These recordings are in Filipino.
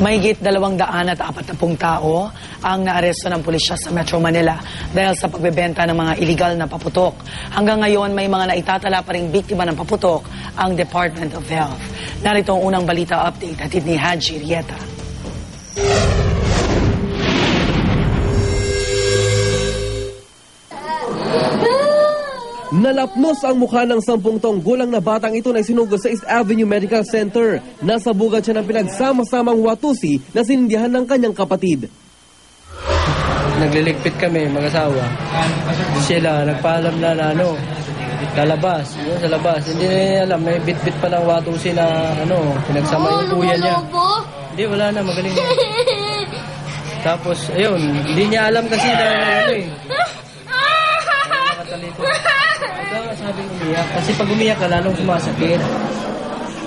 Mahigit dalawang daan at apat na pung tao ang naaresto ng pulisya sa Metro Manila dahil sa pagbebenta ng mga illegal na paputok. Hanggang ngayon, may mga naitatala pa rin biktima ng paputok ang Department of Health. Narito ang unang balita update hatid ni Haji Rieta. Nalapnos ang mukha ng sampung taong gulang na batang ito na sinugod sa East Avenue Medical Center. Nasa bugad siya ng pinagsama-samang watusi na sinindihan ng kanyang kapatid. Nagliligpit kami, mag-asawa. Sila, nagpaalam na na ano, lalabas, yun sa labas. Hindi na niya alam, may bit-bit pa ng watusi na ano, pinagsama yung kuya niya. Hindi, wala na, magaling. Tapos, ayun, hindi niya alam kasi na ano eh. Umiyak. Kasi pag umiyak ka, lalong sumasakit.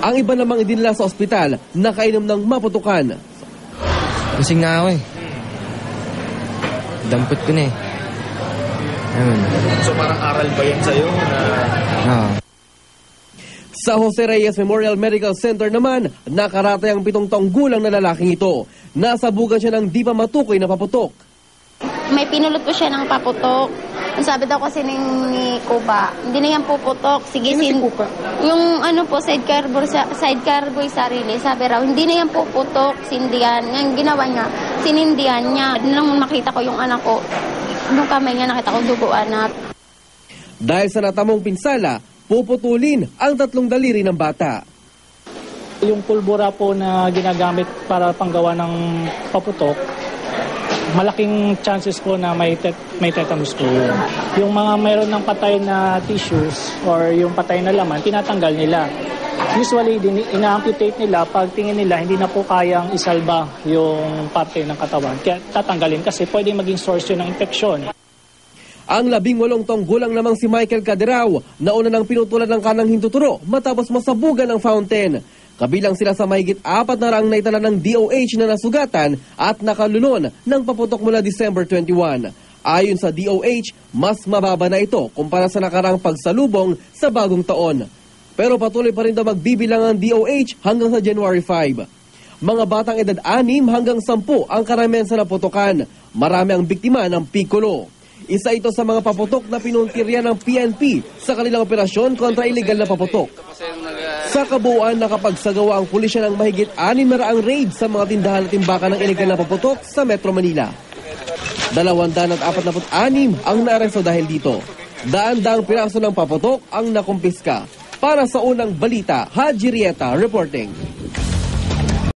Ang iba namang idinala sa ospital, nakainom ng maputukan. Lasing na ako eh. Dampot ko na eh. Ayun. So parang aral ba yan sa'yo na Ah. Sa Jose Reyes Memorial Medical Center naman, nakaratay ang pitong taong gulang na lalaking ito. Nasa bugad siya ng di pa matukoy na paputok. May pinulot po siya ng paputok. Ang sabi daw kasi ni, ni Kuba, hindi na yan puputok. Sige, sin Yung ano po, sidecar boy, sa- sidecar boy sarili, sabi raw, hindi na yan puputok, sindihan. Ngayon, ginawa niya, sinindihan niya. Nung makita ko yung anak ko, nung kamay niya nakita ko duguan na Dahil sa natamong pinsala, puputulin ang tatlong daliri ng bata. Yung pulbura po na ginagamit para panggawa ng paputok, malaking chances po na may, tet- may tetanus po yun. Yung mga mayroon ng patay na tissues or yung patay na laman, tinatanggal nila. Usually, din, ina-amputate nila pag tingin nila hindi na po kayang isalba yung parte ng katawan. Kaya tatanggalin kasi pwede maging source yun ng infeksyon. Ang labing walong taong gulang namang si Michael Caderao nauna nang pinutulan ng kanang hintuturo matapos masabugan ng fountain. Kabilang sila sa mahigit apat na rang naitala ng DOH na nasugatan at nakalulon ng paputok mula December 21. Ayon sa DOH, mas mababa na ito kumpara sa nakarang pagsalubong sa bagong taon. Pero patuloy pa rin daw magbibilang ang DOH hanggang sa January 5. Mga batang edad 6 hanggang 10 ang karamihan sa naputokan. Marami ang biktima ng piccolo. Isa ito sa mga paputok na pinuntirya ng PNP sa kanilang operasyon kontra illegal na paputok. Sa kabuuan, nakapagsagawa ang pulisya ng mahigit 6 na raang raid sa mga tindahan at timbakan ng illegal na paputok sa Metro Manila. 246 ang naaresto dahil dito. Daan-daang piraso ng paputok ang nakumpiska. Para sa unang balita, Haji Rieta reporting.